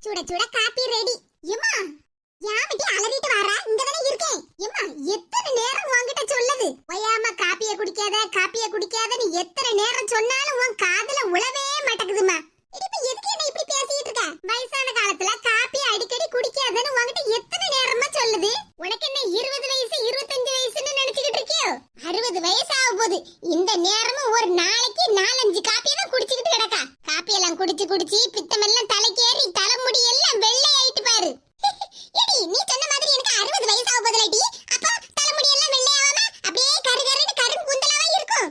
சுட சுட copy ready எம்மா யாமிட்டி அலறிட்டு வாரா இங்க தானே இருக்கேன். எம்மா எத்தனை நேரம் உன்கிட்ட சொல்லுது? ஒய்யாம காப்பிய குடிக்காத காப்பிய குடிக்காதன்னு எத்தனை நேரம் சொன்னாலும் உன் காதுல உழவே மாட்டேங்குதுமா இப்ப எதுக்கு என்ன இப்படி பேசிட்டு இருக்க? வயசான காலத்துல காப்பி அடிக்கடி குடிக்காதன்னு உன்கிட்ட எத்தனை நேரமா சொல்லுது? உனக்கு என்ன இருபது வயசு இருபத்தஞ்சு வயசுன்னு நினைச்சுக்கிட்டு இருக்கியோ? அறுபது வயசு ஆக போகுது. இந்த நேரமும் ஒரு நாளைக்கு நாலஞ்சு காப்பி குடிச்சுக்கிட்டு கிடக்கா. காப்பியெல்லாம் குடிச்சு குடிச்சு பித்தமெல்லாம் தலைக்கேறி தலைமுடி எல்லாம் வெள்ளை ஆயிட்டு பாரு ஏடி நீ சொன்ன மாதிரி எனக்கு அறுபது வயசு ஆக போதுலடி அப்போ தலைமுடி எல்லாம் வெள்ளையாவாம அப்படியே கரு கருன்னு கருங்குந்தலாவா இருக்கும்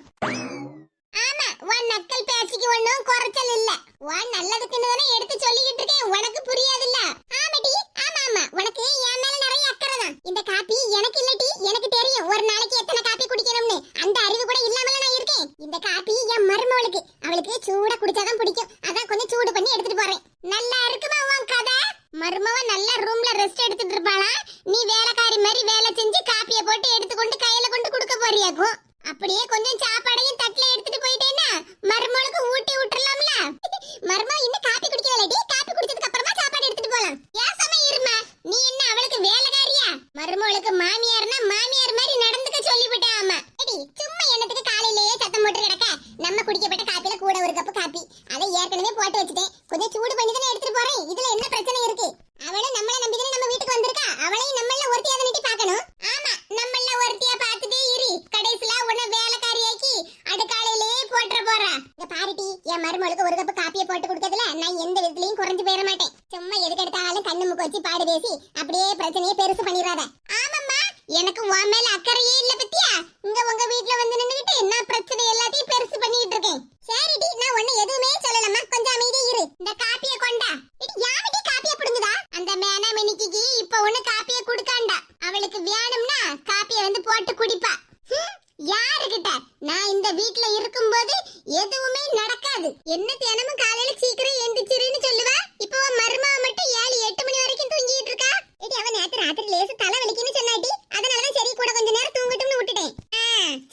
ஆமா உன் நக்கல் பேச்சுக்கு ஒண்ணும் குறைச்சல் இல்ல உன் நல்லதுக்குன்னு தானே எடுத்து சொல்லிக்கிட்டு இருக்கேன் உனக்கு புரியாதுல்ல ஆமாடி ஆமா ஆமா உனக்கு என் மேல நிறைய அக்கறை தான் இந்த காப்பி எனக்கு இல்லடி எனக்கு தெரியும் ஒரு நாளைக்கு எத்தனை காப்பி குடிக்கணும்னு அந்த அறிவு கூட இல்லாமல நான் இருக்கேன் இந்த காப்பி என் மருமவளுக்கு அவளுக்கு சூட குடிச்சாதான் பிடிக்கும் அதான் கொஞ்சம் சூடு பண்ணி எடுத்துட்டு போறேன் நல்லா இருக்குமா உன் கதை மருமவ நல்ல ரூம்ல ரெஸ்ட் எடுத்துட்டு இருப்பாளா நீ வேலைக்காரி மாதிரி வேலை செஞ்சு காப்பியை போட்டு எடுத்துக்கொண்டு கையில கொண்டு கொடுக்க போறியாக்கும் அப்படியே கொஞ்சம் சாப்பாடையும் தட்டுல எடுத்துட்டு போயிட்டேன்னா மருமகளுக்கு ஊட்டி விட்டுறலாம்ல. மருமக இன்னும் காப்பி குடிக்கலடி காப்பி குடிச்சதுக்கு அப்புறமா சாப்பாடு எடுத்துட்டு போலாம். ஏசமா இருமா? நீ என்ன அவளுக்கு வேலைக்காரியா? மருமகளுக்கு மாமியா மாமியார் மாதிரி நடந்துக்க சொல்லிவிட்டேன் ஆமா எடி சும்மா என்னத்துக்கு காலையிலேயே சத்தம் போட்டு கிடக்க நம்ம குடிக்கப்பட்ட காப்பில கூட ஒரு கப் காப்பி அதை ஏற்கனவே போட்டு வச்சுட்டேன் கொஞ்சம் சூடு பண்ணி தானே எடுத்துட்டு போறேன் இதுல என்ன பிரச்சனை இருக்கு அவளும் நம்மள நம்பி தானே நம்ம வீட்டுக்கு வந்திருக்கா அவளையும் நம்மள ஒருத்தியா தானே பார்க்கணும் ஆமா நம்மள ஒருத்தியா பார்த்துட்டே இரு கடைசில உன்னை வேலைக்காரியாக்கி அடுக்காலையிலேயே போட்டுற போறா இந்த பாருட்டி என் மருமகளுக்கு ஒரு கப் காப்பியை போட்டு கொடுக்கறதுல நான் எந்த விதத்துலயும் குறைஞ்சு போயிட மாட்டேன் சும்மா எதுக்கு எடுத்தாலும் கண்ணு முக்கு வச்சு பாடு பேசி அப்படியே பிரச்சனையை பெருசு பண்ணிடாத ஆமாம்மா எனக்கு உன் மேல அக்கறையே இல்ல பத்தியா இங்க உங்க வீட்ல வந்து நின்னுகிட்டு நான் பிரச்சனை எல்லாத்தையும் பெருசு பண்ணிட்டு இருக்கேன் சரிடி நான் ஒண்ணு எதுவுமே சொல்லலம்மா கொஞ்சம் அமைதியா இரு இந்த காப்பியை கொண்டா இது யாமிட்டி காப்பியை புடுங்குதா அந்த மேனா மினிக்கு இப்ப ஒண்ணு காப்பியை கொடுக்காண்டா அவளுக்கு வேணும்னா காப்பியை வந்து போட்டு குடிப்பா ஹம், யாருகிட்ட நான் இந்த வீட்ல இருக்கும்போது எதுவுமே நடக்காது என்ன தினமும் காலையில சீக்கிரம் எந்திரிச்சிருன்னு சொல்லுவா இப்போ உன் மருமக மட்டும் ஏழு எட்டு மணி வரைக்கும் தூங்கிட்டு இருக்கா ஏடி அவன் நேத்து ராத்திரி லேசு தலை வலிக்குன்னு சொன்னாடி அதனாலதான் சரி கூட கொஞ்ச நேரம் தூங்கட்டும்னு விட்டுட்டேன் ஆ,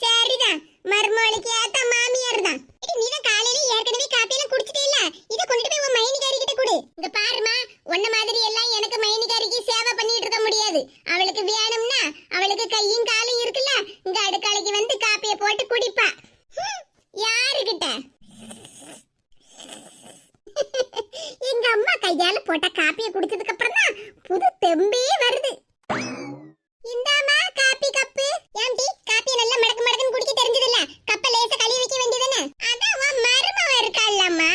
சரிதான் மருமகளுக்கு ஏத்த மாமியார் தான் ஏடி நீ தான் காலையில ஏற்கனவே காப்பி எல்லாம் குடிச்சிட்டே இல்ல இத கொண்டுட்டு போய் உன் மைனிகாரி கிட்ட கொடு இங்க பாருமா உன்ன மாதிரி எல்லாம் எனக்கு மைனிகாரிக்கு சேவை பண்ணிட்டு இருக்க முடியாது அவளுக்கு வேணும்னா அவளுக்கு கையும் காலும் இருக்குல்ல இங்க அடுக்கலைக்கு வந்து காப்பியை போட்டு குடிப்பா. யாருகிட்ட? எங்க அம்மா கையால போட்ட காப்பியை குடிச்சதுக்கு அப்புறம் தான் புது தெம்பே வருது. இந்தாமா காப்பி கப்பு. ஏன்டி காப்பி நல்லா மடக்கு மடக்குன்னு குடிக்க தெரிஞ்சதில்ல? கப்ப லேச கழுவி வைக்க வேண்டியதுதானே? அதான் உன் மருமவ இருக்கால்லம்மா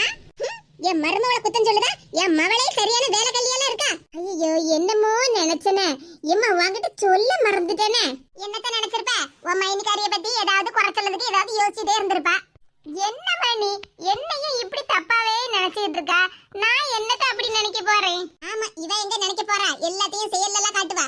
என் மருமவளை குத்தம் சொல்லுதா? என் மவளே சரியான வேலை கல்யாணம் இருக்கா? ஐயோ என்னமோ நினைச்சனே. எம்மா வாங்கிட்டு சொல்ல மறந்துட்டேனே. என்னத்த நினைச்சிருப்ப? உன் மைனிகாரிய பத்தி ஏதாவது குறைச்சலதுக்கு ஏதாவது யோசிச்சுட்டே இருந்திருப்பா. என்ன மணி என்னையும் இப்படி தப்பாவே நினைச்சிட்டு இருக்கா? நான் என்னத்த அப்படி நினைக்க போறேன்? ஆமா இவ எங்க நினைக்க போறா? எல்லாத்தையும் செயல்ல காட்டுவா.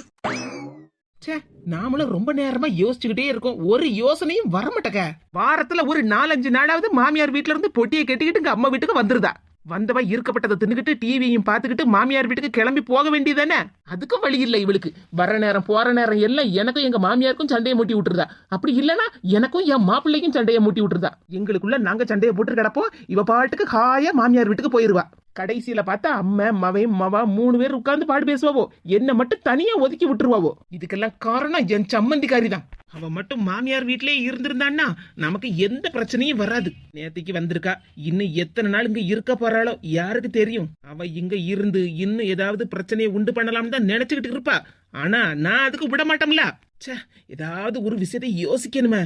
ச்சே நாமளும் ரொம்ப நேரமா யோசிச்சுக்கிட்டே இருக்கோம். ஒரு யோசனையும் வரமாட்டக்க. வாரத்துல ஒரு நாலஞ்சு நாளாவது மாமியார் வீட்ல இருந்து பொட்டியை கட்டிக்கிட்டு இங்க அம்மா வீட்டுக்கு வந்துருதா. வந்தவ இருக்கப்பட்டதை தின்னுக்கிட்டு டிவியும் பார்த்துக்கிட்டு மாமியார் வீட்டுக்கு கிளம்பி போக வேண்டியதானே அதுக்கும் வழி இல்லை இவளுக்கு. வர நேரம் போற நேரம் எல்லாம் எனக்கும் எங்க மாமியாருக்கும் சண்டையை மூட்டி விட்டுருதா? அப்படி இல்லைன்னா எனக்கும் என் மாப்பிள்ளைக்கும் சண்டையை மூட்டி விட்டுருதா? எங்களுக்குள்ள நாங்க சண்டையை போட்டு கிடப்போம் இவ பாட்டுக்கு ஹாயா மாமியார் வீட்டுக்கு போயிருவா. கடைசியில பார்த்தா அம்மா மவே மவா மூணு பேர் உட்கார்ந்து பாடு பேசுவாவோ. என்ன மட்டும் தனியா ஒதுக்கி விட்டுருவாவோ. இதுக்கெல்லாம் காரணம் என் சம்மந்திக்காரி தான். அவ மட்டும் மாமியார் வீட்லயே இருந்திருந்தான்னா நமக்கு எந்த பிரச்சனையும் வராது. நேத்திக்கு வந்திருக்கா. இன்னும் எத்தனை நாள் இங்க இருக்க போறாளோ யாருக்கு தெரியும். அவ இங்க இருந்து இன்னும் ஏதாவது பிரச்சனையை உண்டு பண்ணலாம் தான் நினைச்சுக்கிட்டு இருப்பா. ஆனா நான் அதுக்கு விட மாட்டோம்ல. ச்சே ஏதாவது ஒரு விஷயத்தை யோசிக்கணுமே.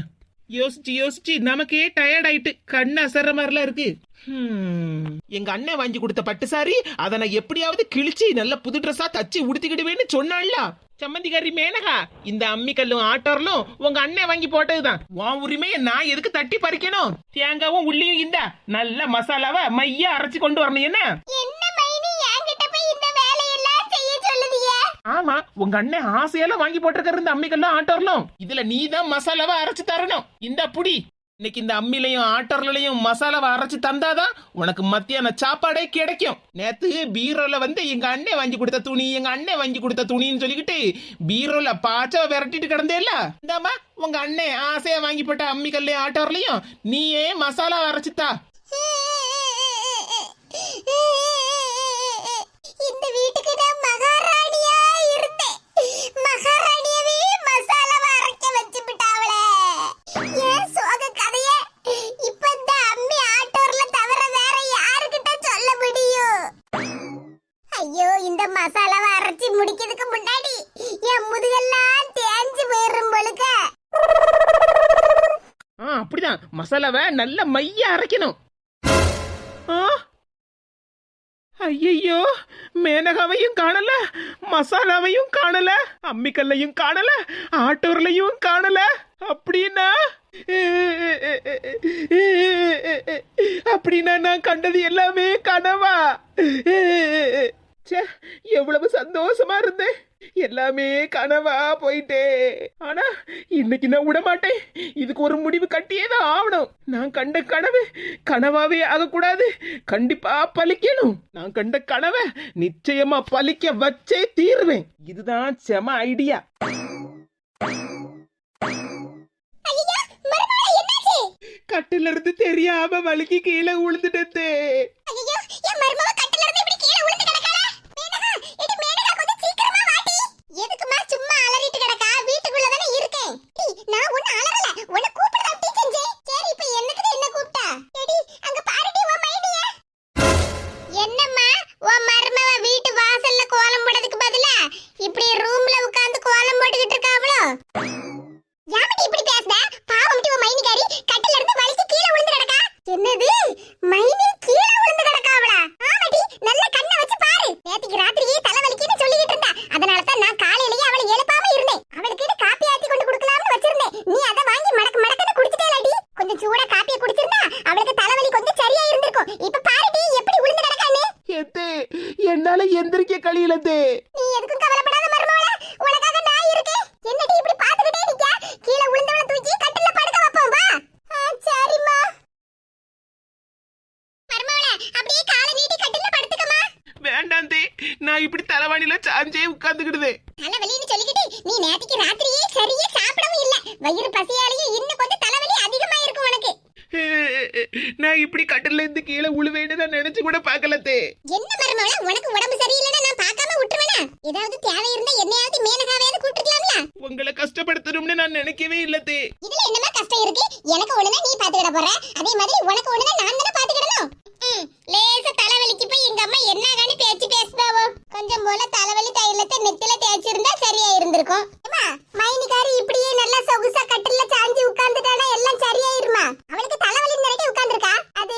யோசிச்சு யோசிச்சு நமக்கே டயர்ட் ஆயிட்டு கண்ணு அசர்ற மாதிரிலாம் இருக்கு. எங்க அண்ணன் வாங்கி கொடுத்த பட்டு சாரி அதை நான் எப்படியாவது கிழிச்சு நல்ல புது ட்ரெஸ்ஸா தச்சு உடுத்திக்கிடுவேன்னு சொன்னாள்ல சம்மந்திக்காரி மேனகா இந்த அம்மிக்கல்லும் ஆட்டோர்லும் உங்க அண்ணன் வாங்கி போட்டதுதான். உன் உரிமையை நான் எதுக்கு தட்டி பறிக்கணும்? தேங்காவும் உள்ளியும் இந்த நல்ல மசாலாவை மையா அரைச்சு கொண்டு வரணும் என்ன? ஆமா உங்க அண்ணன் ஆசையெல்லாம் வாங்கி போட்டிருக்கிற இந்த அம்மிக்கல்லும் ஆட்டோர்லாம் இதுல நீ தான் மசாலாவை அரைச்சு தரணும். இந்த புடி. இன்னைக்கு இந்த அம்மிலையும் ஆட்டோர்லையும் மசாலாவை அரைச்சு தந்தாதான் உனக்கு மத்தியான சாப்பாடே கிடைக்கும். நேத்து பீரோல வந்து எங்க அண்ணன் வாங்கி கொடுத்த துணி எங்க அண்ணன் வாங்கி கொடுத்த துணின்னு சொல்லிக்கிட்டு பீரோல பாச்ச விரட்டிட்டு கிடந்தேல்ல. இந்தாமா உங்க அண்ணன் ஆசையா வாங்கி போட்ட அம்மிக்கல்லையும் ஆட்டோர்லையும் நீயே மசாலா அரைச்சுத்தா மசாலாவை அரைச்சி முடிக்கிறதுக்கு முன்னாடி என் முதுகெல்லாம் தேஞ்சு போயிடும் பொழுக்க ஆ அப்படிதான் மசாலாவை நல்ல மைய அரைக்கணும் ஆ ஐயையோ மேனகாவையும் காணல மசாலாவையும் காணல அம்மிக்கல்லையும் காணல ஆட்டோர்லையும் காணல அப்படின்னா அப்படின்னா நான் கண்டது எல்லாமே கனவா ச்சே எவ்வளவு சந்தோஷமா இருந்தேன். எல்லாமே கனவா போயிட்டே. ஆனா இன்னைக்கு நான் விட மாட்டேன் இதுக்கு ஒரு முடிவு கட்டியே தான் ஆகணும். நான் கண்ட கனவு கனவாவே ஆகக்கூடாது. கண்டிப்பா பலிக்கணும் நான் கண்ட கனவை நிச்சயமா பலிக்க வச்சே தீருவேன். இதுதான் செம ஐடியா கட்டில இருந்து தெரியாம வலிக்கு கீழே விழுந்துட்டே நான் இப்படி தலைவாணில சாஞ்சே உட்கார்ந்துக்கிடுதே. தலைவலின்னு சொல்லிக்கிட்டு நீ நேத்திக்கு ராத்திரியே சரியா சாப்பிடவும் இல்ல. வயிறு பசியாலேயே இன்னும் கொஞ்சம் தலைவலி அதிகமா இருக்கும் உனக்கு நான் இப்படி கட்டில இருந்து கீழே உழுவேன்னு நான் நினைச்சு கூட பார்க்கலத்தே. என்ன மருமகளே உனக்கு உடம்பு சரியில்லைன்னா நான் பார்க்காம விட்டுருவேனா? ஏதாவது தேவை இருந்தா என்னையாவது மேனகாவையாவது கூப்பிட்டுக்கலாம்ல உங்களை கஷ்டப்படுத்தணும்னு நான் நினைக்கவே இல்லத்தே. இதுல என்னமா கஷ்டம் இருக்கு? எனக்கு ஒண்ணுனா நீ பாத்துக்கிட போற. அதே மாதிரி உனக்கு ஒண்ணுனா நான் தானே பாத்துக்கிடணும் ம், லேசா தலைவலிக்கு போய் எங்க அம்மா என்னகானு பேச்சு பேசுதாவோ கொஞ்சம் போல தலைவலி தைலத்தை நெத்தில தேய்ச்சி இருந்தா சரியா இருந்திருக்கும் அம்மா மைனிகாரி இப்படியே நல்லா சொகுசா கட்டில்ல சாஞ்சி உட்கார்ந்துட்டானா எல்லாம் சரியாயிருமா அவளுக்கு தலைவலி நினைக்க உட்கார்ந்துருக்கா அது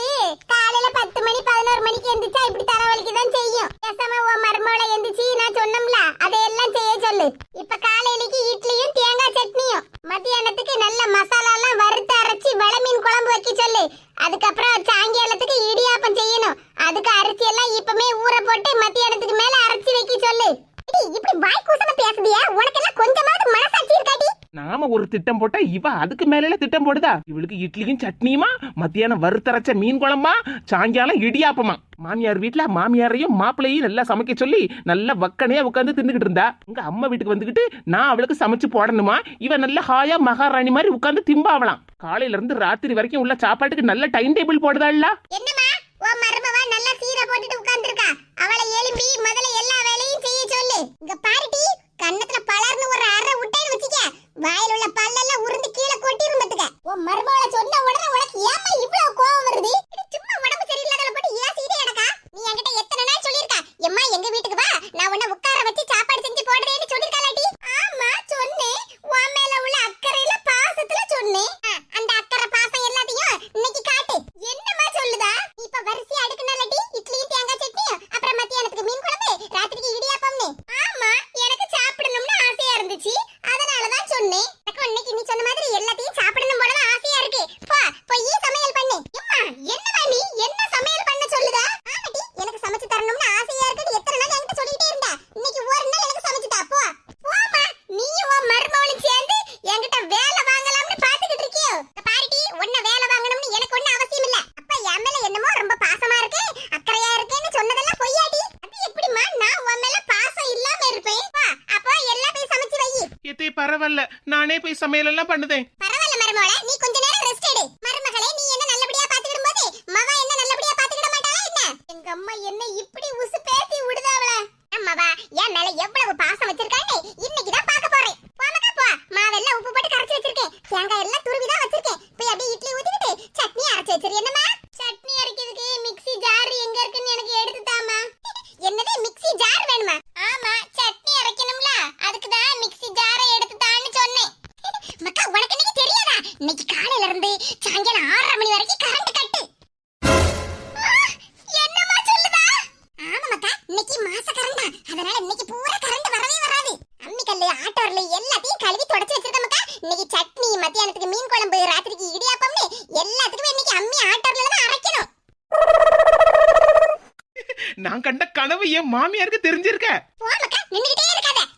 காலையில பத்து மணி பதினோரு மணிக்கு எந்திரிச்சா இப்படி தலைவலிக்கு தான் செய்யும் பேசாம உன் மருமகளை எந்திரிச்சு நான் சொன்னோம்ல அதையெல்லாம் செய்ய சொல்லு இப்ப காலையிலக்கு இட்லியும் தேங்காய் சட்னியும் மத்தியானத்துக்கு நல்ல மசாலா எல்லாம் வறுத்து அரைச்சி வள மீன் குழம்பு வைக்க சொல்லு அதுக்கப்புறம் சாயங்காலத்துக்கு இடியாப்பம் செய்யணும் அதுக்கு அரிசி எல்லாம் இப்பமே ஊற போட்டு மத்தியானத்துக்கு மேல அரைச்சி வைக்க சொல்லு ஏடி, இப்படி வாய் கூசன பேசுதியா? உனக்கெல்லாம் கொஞ்சமாவது மனசாட்சி இருக்காடி நாம ஒரு திட்டம் போட்டா இவ அதுக்கு மேல திட்டம் போடுதா? இவளுக்கு இட்லியும் சட்னியுமா? மத்தியானம் வறுத்தரைச்ச மீன் குழம்பா? சாயங்காலம் இடியாப்பமா? மாமியார் வீட்ல மாமியாரையும் மாப்பிள்ளையும் நல்லா சமைக்க சொல்லி நல்லா வக்கனையா உட்காந்து தின்னுகிட்டு இருந்தா? உங்க அம்மா வீட்டுக்கு வந்துகிட்டு நான் அவளுக்கு சமைச்சு போடணுமா? இவ நல்ல ஹாயா மகாராணி மாதிரி உட்காந்து திம்பாவலாம் காலையில இருந்து ராத்திரி வரைக்கும் உள்ள சாப்பாட்டுக்கு நல்ல டைம் டேபிள் போடுதாள்ல? என்னம்மா உன் மருமவ நல்லா சீரை போட்டுட்டு உட்கார்ந்திருக்கா. அவளை எழுப்பி முதல்ல எல்லா வேலையும் இங்க பாருடி கன்னத்துல பலர்னு ஒரு அரை விட்டேன்னு வச்சுக்க. வாயில உள்ள பல்லெல்லாம் உருந்து கீழே கொட்டி இருந்துட்டுக்க உன் மருமவள சொன்ன உடனே உனக்கு ஏமா இவ்வளவு கோவம் வருது? சும்மா உடம்பு சரியில்லாதவள போட்டு ஏசிட்டே எனக்கா? நீ என்கிட்ட எத்தனை நாள் சொல்லிருக்கா எம்மா எங்க வீட்டுக்கு வா. நான் உன்னை உட்கார வச்சு சாப்பாடு செஞ்சு போடுறேன்னு சொல்லி ஆமா சொன்னேன் உன் மேல உள்ள அக்கறையில பாசத்துல சொன்னேன் ஆ, அந்த அக்கறை பாசம் எல்லாத்தையும் இன்னைக்கு காட்டு என்னம்மா சொல்லுதா இப்ப வரிசை அடுக்குனாலடி இட்லியும் தேங்காய் சட்னியும் அப்புறம் மத்தியானத்துக்கு மீன் குழம்பு ராத்திரிக்கு இடியாப்பம்னு ஆமா எனக்கு சாப்பிடணும்னு ஆசையா இருந்துச்சு அதனால தான் சொன்னேன் எனக்கு இன்னைக்கு நீ சொன்ன மாதிரி எல்லாத்தையும் சாப்பிடணும் போல தான் ஆசையா இருக்கு போ போய் சமையல் பண்ணு எம்மா என்னடா நீ என்ன சமையல் பண்ண சொல்லுதா ஆமாடி எனக்கு சமைச்சு தரணும்னு ஆசையா இருக்குன்னு எத்தனை நாள் என்கிட்ட சொல்லிட்டே இருந்தா இன்னைக்கு ஒரு நாள் எனக்கு சமைச்சு தா போ போமா நீயும் உன் மருமகளும் சேர்ந்து என்கிட்ட வேலை வாங்கலாம்னு பாத்துக்கிட்டு இருக்கியோ இங்க பாருடி உன்னை வேலை வாங்கணும்னு எனக்கு ஒண்ணு அவசியம் இல்ல அப்ப என் மேல என்னமோ ரொம்ப பாசமா இருக்கு அக்கறையா இருக்கேன்னு சொன்னதெல்லாம் பொய்யாடி அது எப்படிம்மா நான் உன் மேல பாசம் இல்லாம இருப்பேன் வா அப்போ எல்லாம் போய் சமைச்சு வை எத்தே பரவாயில்ல. நானே போய் சமையல் எல்லாம் பண்ணுதேன். பரவாயில்ல மருமகளே நீ கொஞ்ச நேரம் ரெஸ்ட் எடு. மருமகளே நீ என்ன நல்லபடியா பாத்துக்கிடும் போது மவா என்ன நல்லபடியா பாத்துக்கிட மாட்டாளா என்ன? எங்க அம்மா என்ன இப்படி உசு பேசி விடுதாவள அம்மாவா என் மேல எவ்வளவு பாசம் வச்சிருக்கானே இன்னைக்கு தான் பார்க்க போறேன். போமக்கா போ. மாவெல்லாம் உப்பு போட்டு கரைச்சு வச்சிருக்கேன். தேங்காய் எல்லாம் துருவி தான் வச்சிருக்கேன். போய் அப்படியே இட்லி ஊத்திக்கிட்டு சட்னி அரைச்சு வச்சிரு. என்னமா கனவு என் மாமியாருக்கு தெரிஞ்சிருக்க.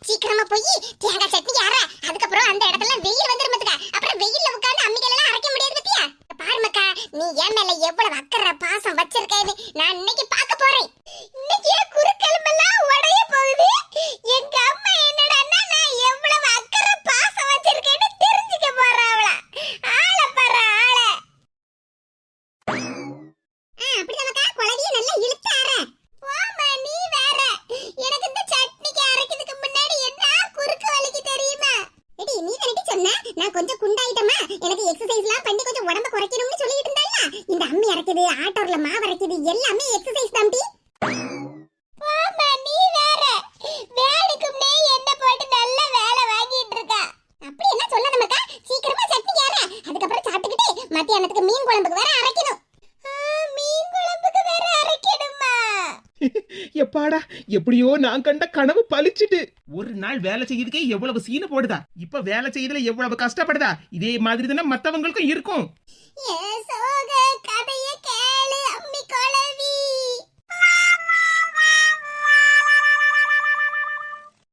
சீக்கிரமா போய் தேங்காய் சட்னி அரை அதுக்கப்புறம் அந்த இடத்துல வெயில் வந்துருமத்துக்கா அப்புறம் வெயில்ல உட்கார்ந்து அம்மிகள் எல்லாம் அரைக்க முடியாது பத்தியா? பாருமக்கா நீ என் மேல எவ்வளவு அக்கற பாசம் வச்சிருக்கேன்னு நான் இன்னைக்கு பார்க்க போறேன். இன்னைக்கு என் குறுக்கெலும்பெல்லாம் உடைய போகுது எங்க அம்மா என்னடான்னா நான் எவ்வளவு அக்கறை பாசம் வச்சிருக்கேன்னு தெரிஞ்சுக்க போறா அவள ஆள பாரு ஆள அப்படிதானக்கா குழவிய நல்லா இழுத்து அற போமா நீ வேற எனக்கு இந்த சட்னிக்கு அரைக்கிறதுக்கு முன்னாடி என்ன குறுக்கு வலிக்கு தெரியுமா எடி நீ தானடி சொன்ன நான் கொஞ்சம் குண்டாயிட்டமா எனக்கு எக்ஸசைஸ்லாம் பண்ணி கொஞ்சம் உடம்ப குறைக்கணும்னு சொல்லிட்டு இருந்தல்ல இந்த அம்மி அரைக்குது ஆட்டோர்ல மாவு அரைக்குது எல்லாமே எக்ஸசைஸ் தான்டி ஆமா நீ வேற. வேலைக்கும்னே என்ன போட்டு நல்ல வேலை வாங்கிட்டு இருக்க? அப்படி என்ன சொல்ல நமக்கா சீக்கிரமா சட்னி யார அதுக்கப்புறம் சாப்பிட்டுக்கிட்டு மத்தியானத்துக்கு மீன் குழம்புக்கு வேற அரைக்கணும் ஆ, மீன் குழம்புக்கு வேற அரைக்கணுமா எப்பாடா எப்படியோ நான் கண்ட கனவு பலிச்சிட்டு ஒரு நாள் வேலை செய்யறதுக்கே எவ்வளவு சீன போடுதா? இப்ப வேலை செய்யறதுல எவ்வளவு கஷ்டப்படுதா? இதே மாதிரி தானே மத்தவங்களுக்கும் இருக்கும். என் சோக கதைய